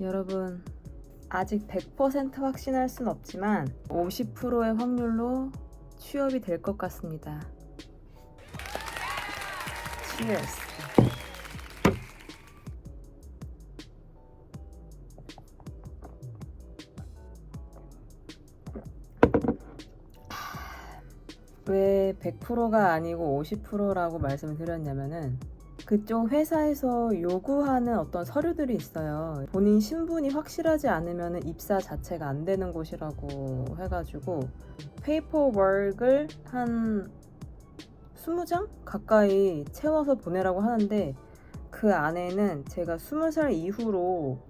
여러분 아직 100% 확신할 순 없지만 50%의 확률로 취업이 될 것 같습니다. Cheers. 왜 100%가 아니고 50%라고 말씀을 드렸냐면은 그쪽 회사에서 요구하는 어떤 서류들이 있어요. 본인 신분이 확실하지 않으면 입사 자체가 안 되는 곳이라고 해가지고 페이퍼워크를 한 20장 가까이 채워서 보내라고 하는데 그 안에는 제가 20살 이후로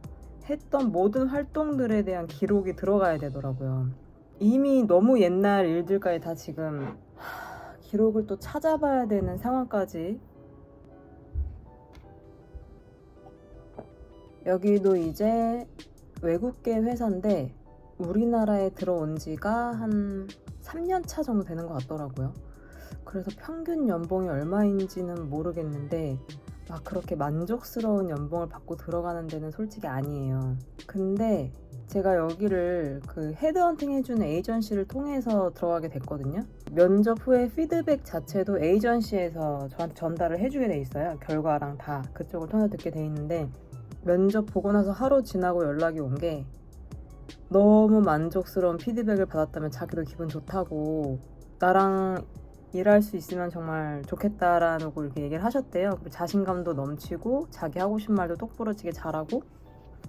했던 모든 활동들에 대한 기록이 들어가야 되더라고요. 이미 너무 옛날 일들까지 다 지금 하, 기록을 또 찾아봐야 되는 상황까지 여기도 이제 외국계 회사인데 우리나라에 들어온 지가 한 3년 차 정도 되는 것 같더라고요. 그래서 평균 연봉이 얼마인지는 모르겠는데 막 그렇게 만족스러운 연봉을 받고 들어가는 데는 솔직히 아니에요. 근데 제가 여기를 그 헤드헌팅 해주는 에이전시를 통해서 들어가게 됐거든요. 면접 후에 피드백 자체도 에이전시에서 저한테 전달을 해주게 돼 있어요. 결과랑 다 그쪽을 통해서 듣게 돼 있는데 면접 보고 나서 하루 지나고 연락이 온 게 너무 만족스러운 피드백을 받았다면 자기도 기분 좋다고 나랑 일할 수 있으면 정말 좋겠다라는 걸 이렇게 얘기를 하셨대요. 자신감도 넘치고 자기 하고 싶은 말도 똑부러지게 잘하고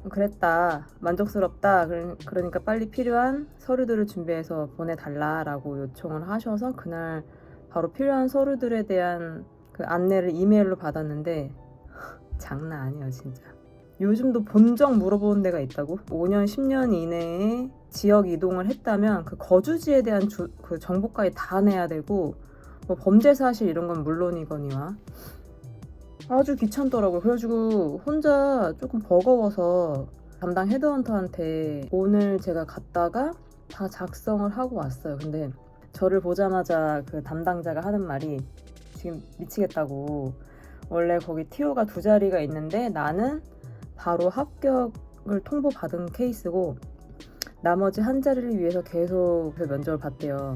그랬다 만족스럽다 그러- 그러니까 빨리 필요한 서류들을 준비해서 보내달라라고 요청을 하셔서 그날 바로 필요한 서류들에 대한 그 안내를 이메일로 받았는데 장난 아니에요 진짜 요즘도 본적 물어보는 데가 있다고 5년 10년 이내에 지역 이동을 했다면 그 거주지에 대한 주- 그 정보까지 다 내야 되고 뭐 범죄 사실 이런 건 물론이거니와 아주 귀찮더라고요. 그래가지고 혼자 조금 버거워서 담당 헤드헌터한테 오늘 제가 갔다가 다 작성을 하고 왔어요. 근데 저를 보자마자 그 담당자가 하는 말이 지금 미치겠다고 원래 거기 티오가 두 자리가 있는데 나는 바로 합격을 통보받은 케이스고 나머지 한 자리를 위해서 계속 그 면접을 봤대요.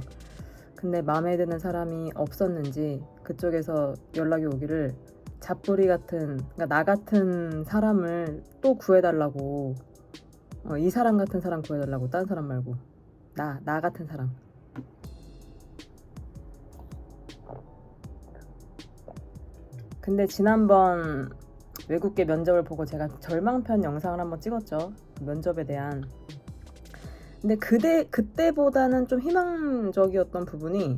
근데 마음에 드는 사람이 없었는지 그쪽에서 연락이 오기를 잡부리 같은 그러니까 나 같은 사람을 또 구해달라고 어, 이 사람 같은 사람 구해달라고 딴 사람 말고 나 나 같은 사람 근데 지난번 외국계 면접을 보고 제가 절망편 영상을 한번 찍었죠. 그 면접에 대한. 근데 그때 그때보다는 좀 희망적이었던 부분이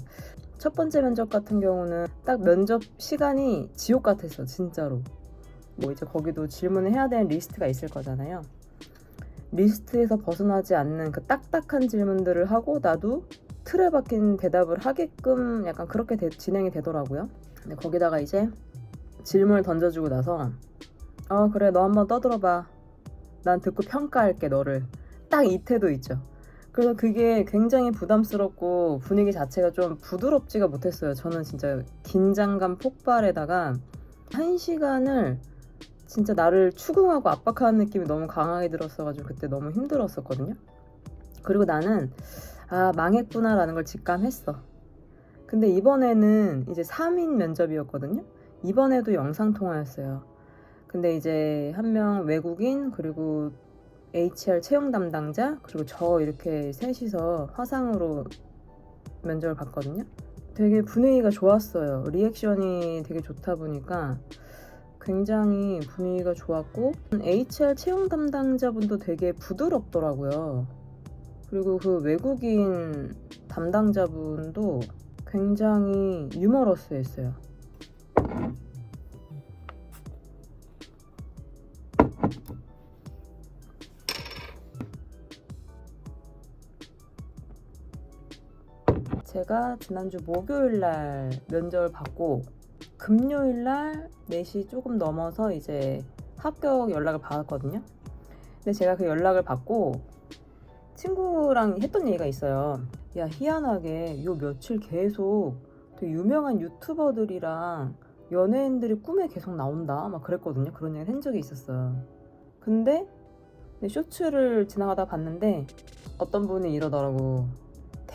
첫 번째 면접 같은 경우는 딱 면접 시간이 지옥 같았어 진짜로. 뭐 이제 거기도 질문을 해야 되는 리스트가 있을 거잖아요. 리스트에서 벗어나지 않는 그 딱딱한 질문들을 하고 나도 틀에 박힌 대답을 하게끔 약간 그렇게 되- 진행이 되더라고요. 근데 거기다가 이제 질문을 던져주고 나서 어 그래 너 한번 떠들어봐 난 듣고 평가할게 너를 딱 이 태도 있죠 그래서 그게 굉장히 부담스럽고 분위기 자체가 좀 부드럽지가 못했어요. 저는 진짜 긴장감 폭발에다가 한 시간을 진짜 나를 추궁하고 압박하는 느낌이 너무 강하게 들었어가지고 그때 너무 힘들었었거든요. 그리고 나는 아 망했구나라는 걸 직감했어. 근데 이번에는 이제 3인 면접이었거든요. 이번에도 영상 통화였어요. 근데 이제 한 명 외국인 그리고 HR 채용 담당자 그리고 저 이렇게 셋이서 화상으로 면접을 봤거든요. 되게 분위기가 좋았어요. 리액션이 되게 좋다 보니까 굉장히 분위기가 좋았고 HR 채용 담당자분도 되게 부드럽더라고요. 그리고 그 외국인 담당자분도 굉장히 유머러스했어요. 제가 지난주 목요일 날 면접을 받고 금요일 날 4시 조금 넘어서 이제 합격 연락을 받았거든요. 근데 제가 그 연락을 받고 친구랑 했던 얘기가 있어요. 야, 희한하게 요 며칠 계속 되게 유명한 유튜버들이랑 연예인들이 꿈에 계속 나온다. 막 그랬거든요. 그런 얘기 한 적이 있었어요. 근데 근데 쇼츠를 지나가다 봤는데 어떤 분이 이러더라고.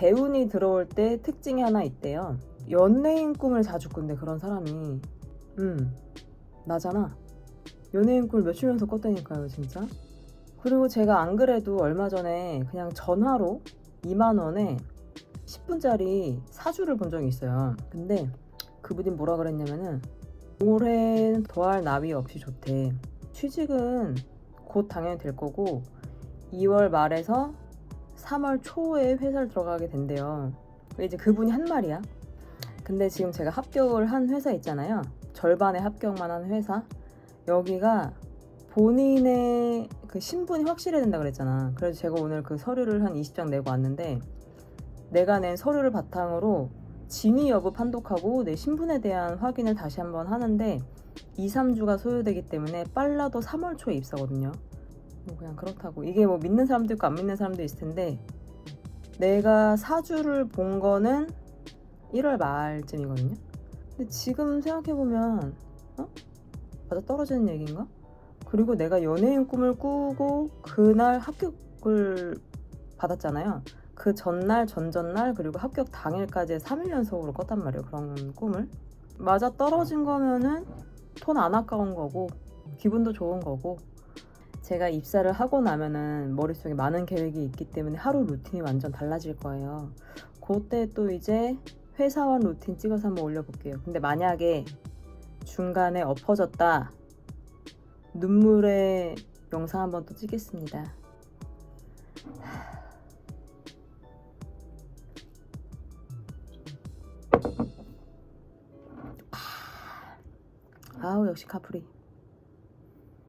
대운이 들어올 때 특징이 하나 있대요. 연예인 꿈을 자주 꾼대 그런 사람이. 음 나잖아. 연예인 꿈을 며칠 연속 꿨다니까요 진짜. 그리고 제가 안 그래도 얼마 전에 그냥 전화로 2만 원에 10분짜리 사주를 본 적이 있어요. 근데 그분이 뭐라 그랬냐면은 올해는 더할 나위 없이 좋대. 취직은 곧 당연히 될 거고 2월 말에서 3월 초에 회사를 들어가게 된대요. 이제 그분이 한 말이야. 근데 지금 제가 합격을 한 회사 있잖아요. 절반의 합격만 한 회사. 여기가 본인의 그 신분이 확실해야 된다 그랬잖아. 그래서 제가 오늘 그 서류를 한 20장 내고 왔는데 내가 낸 서류를 바탕으로 진위 여부 판독하고 내 신분에 대한 확인을 다시 한번 하는데 2, 3주가 소요되기 때문에 빨라도 3월 초에 입사거든요. 뭐 그냥 그렇다고. 이게 뭐 믿는 사람도 있고 안 믿는 사람도 있을 텐데 내가 사주를 본 거는 1월 말쯤이거든요. 근데 지금 생각해 보면 어? 맞아 떨어지는 얘기인가? 그리고 내가 연예인 꿈을 꾸고 그날 합격을 받았잖아요. 그 전날, 전전날 그리고 합격 당일까지 3일 연속으로 꿨단 말이에요. 그런 꿈을. 맞아 떨어진 거면은 돈 안 아까운 거고 기분도 좋은 거고 제가 입사를 하고 나면은 머릿속에 많은 계획이 있기 때문에 하루 루틴이 완전 달라질 거예요. 그때 또 이제 회사원 루틴 찍어서 한번 올려볼게요. 근데 만약에 중간에 엎어졌다 눈물의 영상 한번 또 찍겠습니다. 아우 역시 카프리.